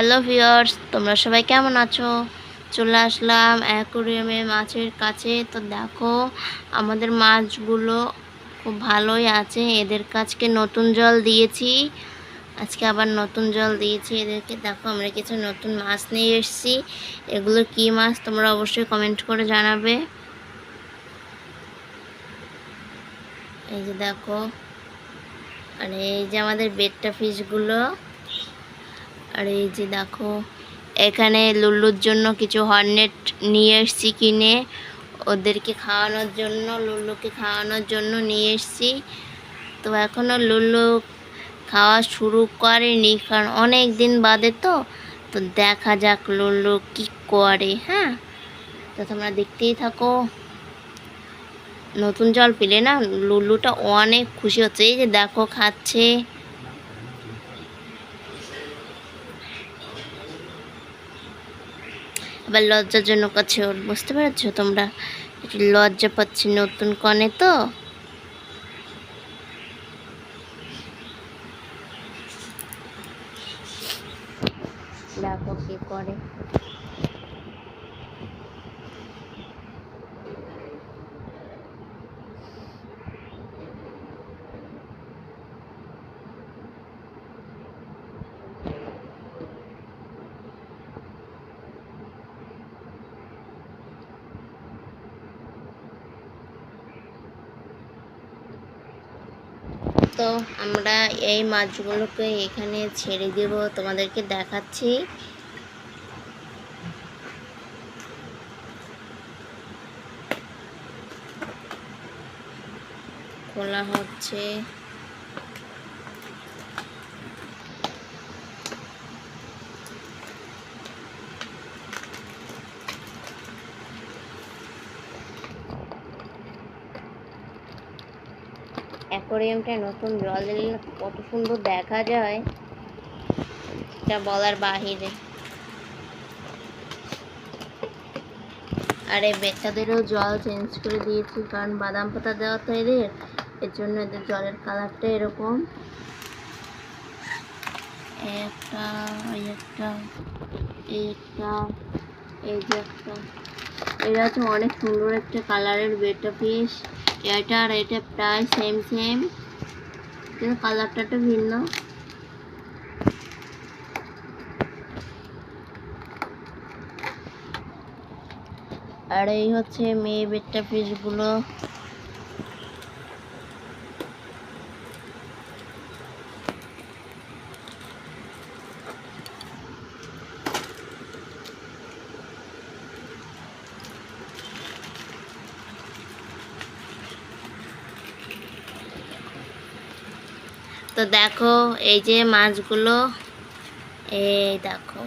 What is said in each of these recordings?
Hello viewers, তোমরা সবাই কেমন আছো? চলে আসলাম অ্যাকোরিয়ামে মাছের কাছে। তো দেখো, আমাদের মাছগুলো খুব ভালোই আছে। এদের কাছকে নতুন জল দিয়েছি। আজকে আবার নতুন জল দিয়েছি এদেরকে। দেখো, আমরা কিছু নতুন মাছ নিয়ে এসেছি। এগুলো কি মাছ তোমরা অবশ্যই কমেন্ট করে জানাবে। এই যে দেখো, আর এই যে আমাদের বেডটা ফিশগুলো আর এই যে দেখো, এখানে লুল্লুর জন্য কিছু হর্নেট নিয়ে এসছি কিনে। ওদেরকে খাওয়ানোর জন্য, লুল্লুকে খাওয়ানোর জন্য নিয়ে এসছি। তো এখনও লুল্লু খাওয়া শুরু করেনি, কারণ অনেক দিন বাদে তো। তো দেখা যাক লুল্লু কি করে হ্যাঁ? তো তোমরা দেখতেই থাকো। নতুন জল পেলে না, লুল্লুটা অনেক খুশি হচ্ছে। এই যে দেখো, খাচ্ছে। আবার লজ্জার জন্য কাছে ওর, বুঝতে পেরেছ তোমরা? একটু লজ্জা পাচ্ছি নতুন কনে তো। দেখো কি করে। তো আমরা এই মাছগুলোকে এখানে ছেড়ে দেব তোমাদেরকে দেখাচ্ছি। খোলা হচ্ছে। অ্যাকোরিয়ামটা নতুন জল দিলে কত সুন্দর দেখা যায়। এটা বলার বাহিরে। আর এই বেচাদেরও জল চেঞ্জ করে দিয়েছি, কারণ বাদাম পাতা দেওয়া তো এদের। এর জন্য এদের জলের কালারটা এরকম। একটা একটা, এই যে একটা। এটা হচ্ছে অনেক সুন্দর একটা কালারের বেটা পিস এটা আর এটা প্রায় সেম সেম কিন্তু কালারটা একটু ভিন্ন। আর এই হচ্ছে মেয়ে বেটটা পিসগুলো তো দেখো, এই যে মাছগুলো, এই দেখো,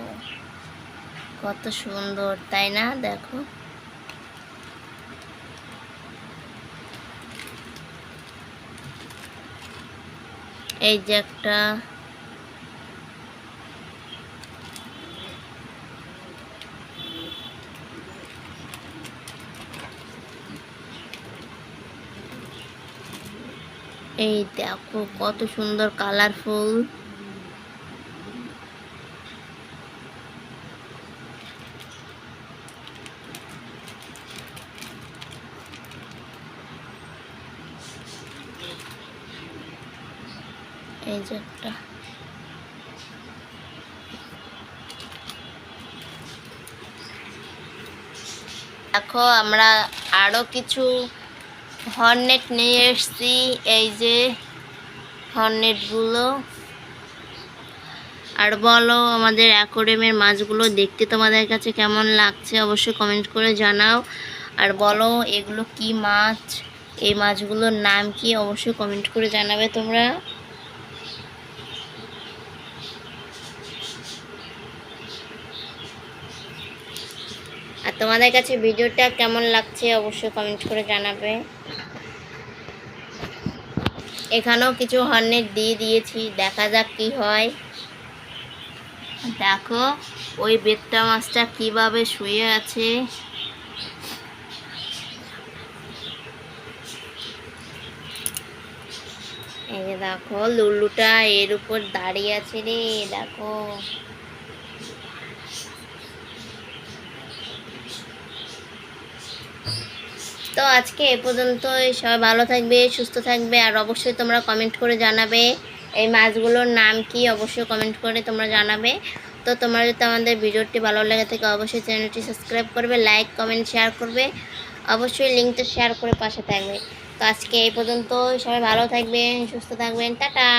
কত সুন্দর, তাই না? দেখো। এই যে একটা এই দেখো কত সুন্দর কালারফুল এই যে একটা। দেখো আমরা আরও কিছু হর্নেট নিয়ে এসছি, এই যে হর্নেটগুলো। আর বলো আমাদের অ্যাকোরিয়ামের মাছগুলো দেখতে তোমাদের কাছে কেমন লাগছে অবশ্যই কমেন্ট করে জানাও। আর বলো এগুলো কি মাছ, এই মাছগুলোর নাম কি অবশ্যই কমেন্ট করে জানাবে তোমরা। আর তোমাদের কাছে ভিডিওটা কেমন লাগছে অবশ্যই কমেন্ট করে জানাবে। এখানেও কিছু হর্নেট দিয়ে দিয়েছি, দেখা যাক কি হয়। দেখো, ওই বেতটা মাছটা কীভাবে শুয়ে আছে। এই দেখো লুলুটা এর উপর দাঁড়িয়ে আছে রে, দেখো। তো আজকে এ পর্যন্তই। সবাই ভালো থাকবে, সুস্থ থাকবে, আর অবশ্যই তোমরা কমেন্ট করে জানাবে এই মাছগুলোর নাম কি, অবশ্যই কমেন্ট করে তোমরা জানাবে। তো তোমরা যদি আমাদের ভিডিওটি ভালো লেগে থাকে, অবশ্যই চ্যানেলটি সাবস্ক্রাইব করবে লাইক কমেন্ট শেয়ার করবে। অবশ্যই লিঙ্কটা শেয়ার করে পাশে থাকবে। তো আজকে এই পর্যন্ত সবাই ভালো থাকবেন, সুস্থ থাকবেন। টাটা!